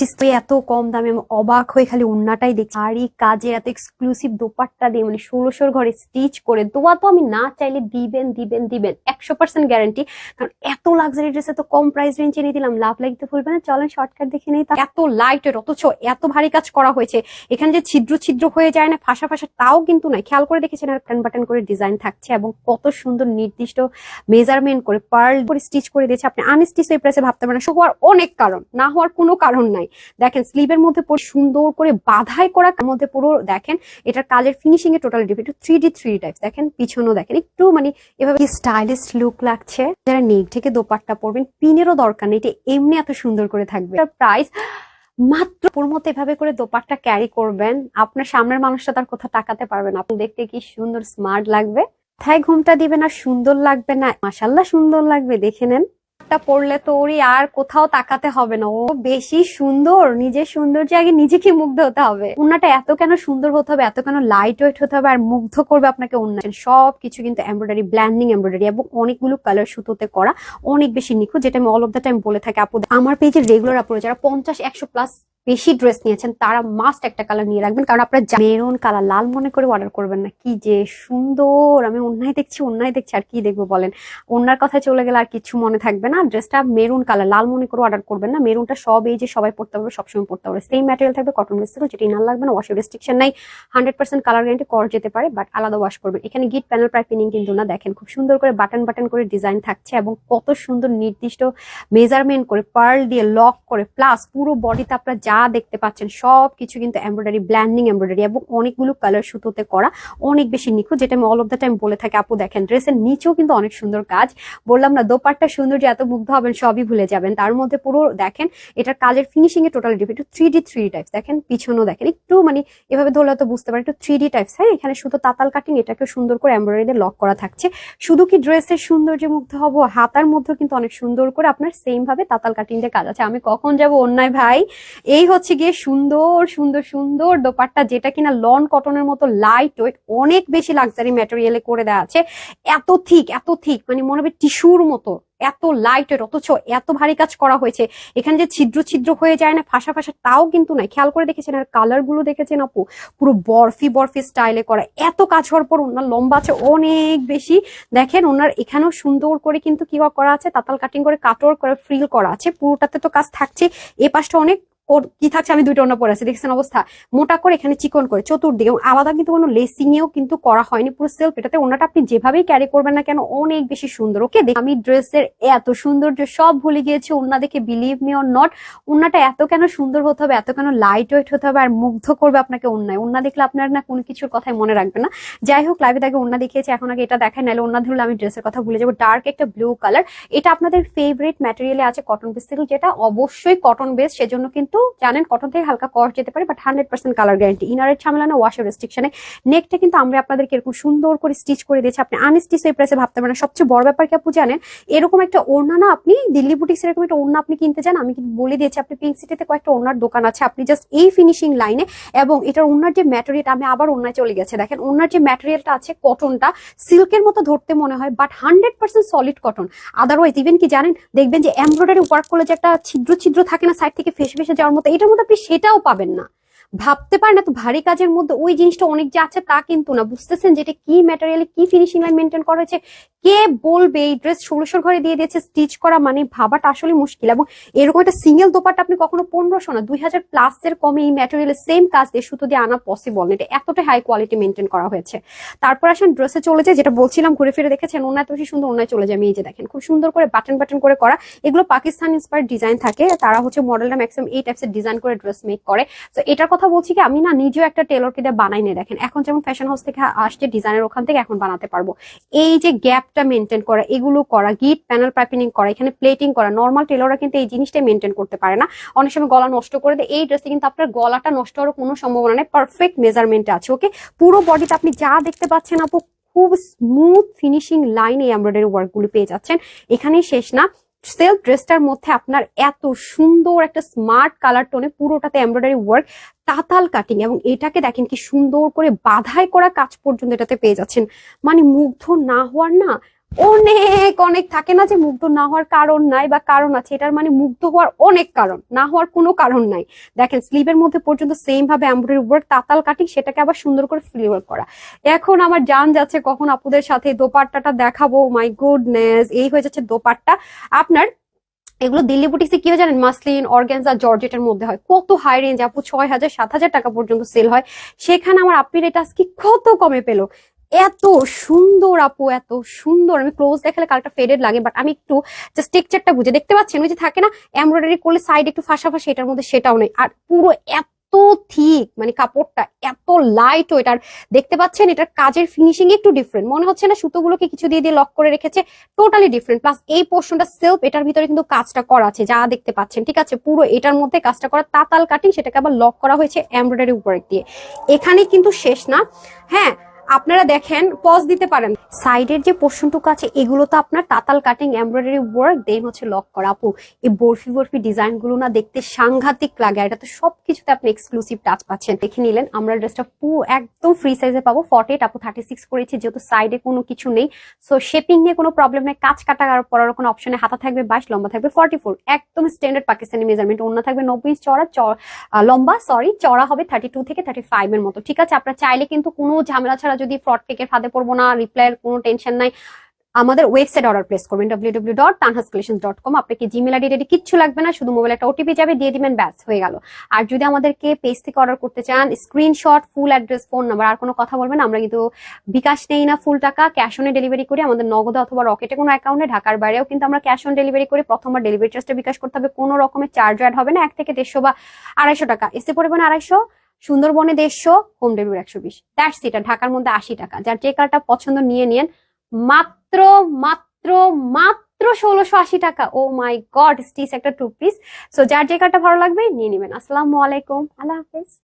Stitch এত কম দামে আমি অবাক হয়ে খালি উন্নাটাই দেখছি। আর এই কাজের এত এক্সক্লুসিভ দোপাট্টা দিয়ে মানে ষোলোশোর ঘরে স্টিচ করে দোয়া তো আমি না চাইলে দিবেন দিবেন দিবেন। একশো পার্সেন্ট গ্যারান্টি কারণ এত লাক্সারি ড্রেস এত কম প্রাইস রেঞ্জ এনে দিলাম, লাভ লাগতে ভুলবে না। চলেন শর্টকাট দেখে নেই এত লাইট অথচ এত ভারী কাজ করা হয়েছে। এখানে যে ছিদ্র ছিদ্র হয়ে যায় না ফাঁসা ফাঁসা তাও কিন্তু নয়। খেয়াল করে দেখেছেন আর বাটন বাটন করে ডিজাইন থাকছে এবং কত সুন্দর নির্দিষ্ট মেজারমেন্ট করে পার্ল করে স্টিচ করে দিয়েছে। আপনি আনস্টিচ এই প্রেসে ভাবতে পারেন না। হওয়ার অনেক কারণ। না হওয়ার কোনো কারণ নাই। দেখেন স্লিভের মধ্যে পুরো সুন্দর করে বাধাই করা মধ্যে পুরো দেখেন, এটার কাজের ফিনিশিং এ totally different three D three type দেখেন পিছনেও দেখেন, একটু মানে এভাবে স্টাইলিশ লুক লাগছে? যারা নেক থেকে দোপাট্টা পরবেন, পিনেরও দরকার নেই, এটা এমনি এত সুন্দর করে থাকবে। প্রাইস মাত্র ওর মতো এভাবে করে দোপাট্টা ক্যারি করবেন, আপনার সামনের মানুষটা তার কোথাও তাকাতে পারবেন আপনি দেখতে কি সুন্দর স্মার্ট লাগবে। থাই, ঘুমটা দিবে না সুন্দর লাগবে না। মাসাল্লাহ সুন্দর লাগবে, দেখে নেন। একটা পড়লে তো ওরই আর কোথাও তাকাতে হবে না। ও বেশি সুন্দর, নিজের সৌন্দর্যে আগে নিজেকে মুগ্ধ হতে হবে। উন্নাটা এত কেন সুন্দর হতে হবে, এত কেন লাইট ওয়েট হতে হবে, আর মুগ্ধ করবে আপনাকে উন্না। সব কিছু কিন্তু এমব্রয়ডারি ব্ল্যান্ডিং এমব্রয়ডারি এবং অনেকগুলো কালার সুতোতে করা অনেক বেশি নিখুঁত, যেটা আমি অল অফ দ্য টাইম বলে থাকি আপু। আমার পেজে রেগুলার আপুরে যারা পঞ্চাশ, একশো প্লাস বেশি ড্রেস নিয়েছেন, তারা মাস্ট একটা কালার নিয়ে রাখবেন, কারণ আপনার মেরুন কালার লাল মনে করে অর্ডার করবেন না। কি যে সুন্দর! আমি অন্যায় দেখছি অন্যায় দেখছি, আর কি দেখব বলেন? অন্যার কথা চলে গেলে আর কিছু মনে থাকবে না। ড্রেসটা মেরুন কালার লাল মনে করে অর্ডার করবেন না? মেরুনটা সব এই যে সবাই পড়তে পারবে, সবসময় পড়তে পারবে। সেম ম্যাটেরিয়াল থাকবে কটন বেস থেকে যেটা ইনার লাগবে না ওয়াশের রেস্ট্রিকশন নাই। হান্ড্রেড পার্সেন্ট কালার গ্যারান্টি করা যেতে পারে বাট আলাদা ওয়াশ করবেন। এখানে গিট প্যানেল পাইপিনিং কিন্তু না, দেখেন খুব সুন্দর করে বাটন বাটন করে ডিজাইন থাকছে এবং কত সুন্দর নির্দিষ্ট মেজারমেন্ট করে পার্ল দিয়ে লক করে প্লাস পুরো বডিতে আপনারা যা দেখতে পাচ্ছেন সব কিছু কিন্তু এমব্রয়ডারি ব্ল্যান্ডিং এমব্রয়ডারি এবং অনেকগুলো কালার সুতোতে করা অনেক বেশি নিখুঁত, যেটা আমি অল অফ দ্য টাইম বলে থাকি। আপু দেখেন ড্রেসের নিচেও কিন্তু অনেক সুন্দর কাজ। বললাম না, দোপাট্টা সুন্দর যে এত মুগ্ধ হবেন, সবই ভুলে যাবেন। তার মধ্যে পুরো দেখেন, এটার কালের ফিনিশিং এ totally different three D three types দেখেন, পিছনেও দেখেন, একটু মানে এভাবে ধরলে হয়তো বুঝতে পারেন, একটু থ্রি ডি টাইপস হ্যাঁ এখানে শুধু তাতাল কাটিং এটাকে সুন্দর করে এমব্রয়ডারি লক করা থাকছে। শুধু কি ড্রেসের সৌন্দর্যে মুগ্ধ হব? হাতার মধ্যেও কিন্তু অনেক সুন্দর করে আপনার সেম ভাবে তাতাল কাটিং দিয়ে কাজ আছে। আমি কখন যাব অন্যায় ভাই? এই হচ্ছে গিয়ে সুন্দর সুন্দর সুন্দর দোপাট্টা, যেটা কিনা লন কটনের মতো লাইট ওয়েট অনেক বেশি লাক্সারি ম্যাটেরিয়ালে করে দেওয়া আছে। এত থিক এত থিক মানে মনে হবে টিস্যুর মতো। এত লাইটের অথচ এত ভারী কাজ করা হয়েছে। এখানে যে ছিদ্র ছিদ্র হয়ে যায় না, ফাঁসা ফাঁসা, তাও কিন্তু নাই খেয়াল করে দেখেছেন, আর কালারগুলো দেখেছেন আপু? পুরো বরফি বরফি স্টাইলে করা। এত কাজ হওয়ার পর ওনার লম্বা আছে অনেক বেশি। দেখেন, ওনার এখানেও সুন্দর করে কিন্তু কি করা আছে? তাতাল কাটিং করে কাটর করে ফ্রিল করা আছে। পুরোটাতে তো কাজ থাকছে। এ পাশটা অনেক ওর কি থাকছে? আমি দুইটা ওনা পরে আছি। দেখছেন অবস্থা? মোটা করে এখানে চিকন করে, চতুর্দিকে। আলাদা কিন্তু কোনো লেসিং এও কিন্তু করা হয়নি। পুরো সেলফ এটাতে ওনাটা আপনি যেভাবেই ক্যারি করবেন না কেন, অনেক বেশি সুন্দর। ওকে আমি ড্রেসের এত সৌন্দর্য সব ভুলে গিয়েছি ওনা দেখে বিলিভ মি অর নট ওনাটা এত কেন সুন্দর হতে হবে, এত কেন লাইট ওয়েট হতে হবে, আর মুগ্ধ করবে আপনাকে অন্যায় ওনা দেখলে আপনার না কোনো কিছুর কথাই মনে রাখবে না। যাই হোক লাইভে তাকে ওনা দেখিয়েছি, এখন আগে এটা দেখায় নাহলে ওনা ধরলে আমি ড্রেসের কথা ভুলে যাব। ডার্ক একটা ব্লু কালার এটা আপনাদের ফেভারিট ম্যাটেরিয়ালে আছে কটন বেস যেটা অবশ্যই কটন বেস সেজন্য কিন্তু জানেন কটন থেকে হালকা কস্ট যেতে পারে but hundred percent colour guarantee ইনারের ঝামেলা না ওয়াশের রেস্ট্রিকশনে নেকটা কিন্তু আমরা আপনাদেরকে এরকম সুন্দর করে স্টিচ করে দিয়েছি। আপনি আনস্টিচ এই প্রেসে ভাবতে পারেন সবচেয়ে বড় ব্যাপার কি আপু জানেন? এরকম একটা ওড়না না আপনি, দিল্লি বুটিক্স এরকম একটা ওড়না আপনি কিনতে চান, আমি কিন্তু বলে দিয়েছি, আপনি পিঙ্ক সিটিতে কয়েকটা ওড়নার দোকান আছে। আপনি জাস্ট এই ফিনিশিং লাইনে এবং এটার ওড়নার যে ম্যাটেরিয়াল আমি আবার ওড়নায় চলে গেছে। দেখেন, ওড়নার যে ম্যাটেরিয়ালটা আছে কটনটা সিল্কের মতো ধরতে মনে হয় but hundred percent solid cotton otherwise even কি জানেন? দেখবেন যে এমব্রয়ডারি ওয়ার্ক করলে যে একটা ছিদ্র ছিদ্র থাকে না সাইড থেকে ফেসে ফেসে যাওয়ার মতো এটার মধ্যে আপনি সেটাও পাবেন না। ভাবতে পারেন এত ভারী কাজের মধ্যে ওই জিনিসটা অনেক যে আছে তা কিন্তু না। বুঝতেছেন যেটা কি ম্যাটেরিয়ালে কি ফিনিশিং লাইন মেনটেন করা হয়েছে? কে বলবে এই ড্রেস ষোলোশোর ঘরে দিয়ে দিয়েছে স্টিচ করা মানে ভাবাটা আসলে মুশকিল। এবং এরকম একটা সিঙ্গেল দোপাটা আপনি কখনো পনেরোশো না দুই হাজার প্লাস এর কমে এই ম্যাটেরিয়ালের সেম কাজ দিয়ে সুতো দিয়ে আনা পসিবল না। এটা এতটাই হাই কোয়ালিটি মেনটেন করা হয়েছে। তারপর আসেন ড্রেসে চলে যায় যেটা বলছিলাম, ঘুরে ফিরে দেখেছেন ওনায় তো বেশি সুন্দর, ওনায় চলে যায় আমি এই যে দেখেন, খুব সুন্দর করে বাটন বাটন করে করা। এগুলো পাকিস্তান ইন্সপায়ার ডিজাইন থাকে, তারা হচ্ছে মডেলটা ম্যাক্সিমাম এই টাইপসের ডিজাইন করে ড্রেস মেক করে। তো এটার কথা বলছি কি, আমি না নিজেও একটা টেলরকে দিয়ে বানাই নিয়ে দেখেন। এখন যেমন ফ্যাশন হাউস থেকে আসছে ডিজাইনের ওখান থেকে এখন বানাতে পারব। এই যে গ্যাপটা মেনটেন করা, এগুলো করা গিট প্যানেল পাইপিনিং করা, এখানে প্লেটিং করা নর্মাল টেলররা কিন্তু এই জিনিসটাই মেনটেন করতে পারে না। অনেক সময় গলা নষ্ট করে দেয়, এই ড্রেসে কিন্তু আপনার গলাটা নষ্ট হওয়ার কোনো সম্ভাবনা নেই পারফেক্ট মেজারমেন্টে আছে ওকে পুরো বডিতে আপনি যা দেখতে পাচ্ছেন আপু, খুব স্মুথ ফিনিশিং লাইন এই এমব্রয়ডারি ওয়ার্কগুলো পেয়ে যাচ্ছেন। এখানেই শেষ না। সেলফ ড্রেসটার মধ্যে আপনার এত সুন্দর একটা স্মার্ট কালার টোনে পুরোটাতে এমব্রয়ডারি ওয়ার্ক তাতাল কাটিং এবং এটাকে দেখেন কি সুন্দর করে বাধাই করা কাজ পর্যন্ত এটাতে পেয়ে যাচ্ছেন। মানে মুগ্ধ না হওয়ার না অনেক অনেক থাকে না যে মুগ্ধ না হওয়ার কারণ নাই বা কারণ আছে, এটার মানে মুগ্ধ হওয়ার অনেক কারণ, না হওয়ার কোনো কারণ নাই। দেখেন স্লিভের মধ্যে পর্যন্ত সেম ভাবে এমব্রয়ডারি ওয়ার্ক তাতাল কাটিং, সেটাকে আবার সুন্দর করে ফ্লিওয়ার করা। এখন আমার জান যাচ্ছে কখন আপুদের সাথে দোপাট্টাটা দেখাবো। মাই গুডনেস এই হয়ে যাচ্ছে দোপাট্টা। আপনার, এগুলো দিল্লি বুটিক্সে কি হয় জানেন? মাসলিন অর্গ্যানজা জর্জেটের মধ্যে হয়। কত হাই রেঞ্জ আপু, ছয় হাজার, সাত হাজার টাকা পর্যন্ত সেল হয়। সেখানে আমার আপির এটা আজকে কত কমে পেল? এত সুন্দর আপু, এত সুন্দর। আমি ক্লোজ দেখালে কালটা ফেডেড লাগে বাট আমি একটু জাস্ট টেক্সচারটা বুঝে। দেখতে পাচ্ছেন, ওই যে থাকে না এমব্রয়ডারি করলে সাইড একটু ফাঁসা ফাঁসা এটার মধ্যে সেটাও নেই। আর পুরো এত থিক মানে কাপড়টা এত লাইট এটার দেখতে পাচ্ছেন, এটার কাজের ফিনিশিং একটু ডিফারেন্ট মনে হচ্ছে না সুতোগুলোকে কিছু দিয়ে দিয়ে লক করে রেখেছে টোটালি ডিফারেন্ট প্লাস এই পোর্শনটা সেলফ এটার ভিতরে কিন্তু কাজটা করা আছে, যা দেখতে পাচ্ছেন, ঠিক আছে? পুরো এটার মধ্যে কাজটা করা, তাতাল কাটিং সেটাকে আবার লক করা হয়েছে এমব্রয়ডারি ওয়ার্ক দিয়ে। এখানে কিন্তু শেষ না। হ্যাঁ আপনারা দেখেন পজ দিতে পারেন। সাইডের যে পোর্শনটুকু আছে, এগুলো তো আপনার তাতাল কাটিং এমব্রয়ডারি ওয়ার্ক দেন হচ্ছে লক করা। আপু, এই বরফি বরফি ডিজাইনগুলো না দেখতে সাংঘাতিক লাগে এটা তো সবকিছুতে আপনি এক্সক্লুসিভ টাচ পাচ্ছেন। দেখে নিলেন, আমরা ড্রেসটা পুরো একদম ফ্রি সাইজে পাবো। ফর্টি এইট আপু থার্টি সিক্স করেছি, যেহেতু সাইডে কোনো কিছু নেই। সো শেপিং নিয়ে কোনো প্রবলেম নেই। কাজ কাটা পরার কোনো অপশনে হাতা থাকবে বাইশ, লম্বা থাকবে ফর্টি ফোর একদম স্ট্যান্ডার্ড পাকিস্তানি মেজারমেন্ট অন্য থাকবে নব্বই চড়া লম্বা সরি চড়া হবে থার্টি টু থেকে থার্টি ফাইভ এর মতো। ঠিক আছে, আপনারা চাইলে কিন্তু কোনো ঝামেলা ছাড়া যদি ফ্রড পেকের ফাঁদে পড়ব না রিপ্লাইয়ের কোনো টেনশন নাই, আমাদের ওয়েবসাইট অর্ডার প্লেস করবেন W W dot dot com আপনাকে জিমেল আইডি রেডি কিচ্ছু লাগবে না, শুধু মোবাইল একটা ওটিপি যাবে, দিয়ে দিবেন, ব্যাস, হয়ে গেল। আর যদি আমাদেরকে পেজ থেকে অর্ডার করতে চান screenshot full address phone number আর কোনো কথা বলবেন আমরা কিন্তু বিকাশ নেই না ফুল টাকা ক্যাশ অনে ডেলিভারি করি, আমাদের নগদে অথবা রকেটে কোনো অ্যাকাউন্টে ঢাকার বাইরেও কিন্তু আমরা ক্যাশ অন ডেলিভারি করি, প্রথমবার ডেলিভারি চার্জটা বিকাশ করতে হবে, কোনো রকমের চার্জ অ্যাড হবে না, এক থেকে দেড়শো বা আড়াইশো টাকা, এসে পরিমাণ আড়াইশো সুন্দরবনে দেড়শো, হোম ডেলিভারি একশো বিশ। দ্যাটস এটা ঢাকার মধ্যে আশি টাকা। যার যে কারটা পছন্দ নিয়ে নিন, মাত্র মাত্র মাত্র ষোলোশো আশি টাকা। ও মাই গড স্টিচ একটা টু পিস সো যার যে কারটা ভালো লাগবে, নিয়ে নেবেন। আসসালামু আলাইকুম। আল্লাহ হাফেজ।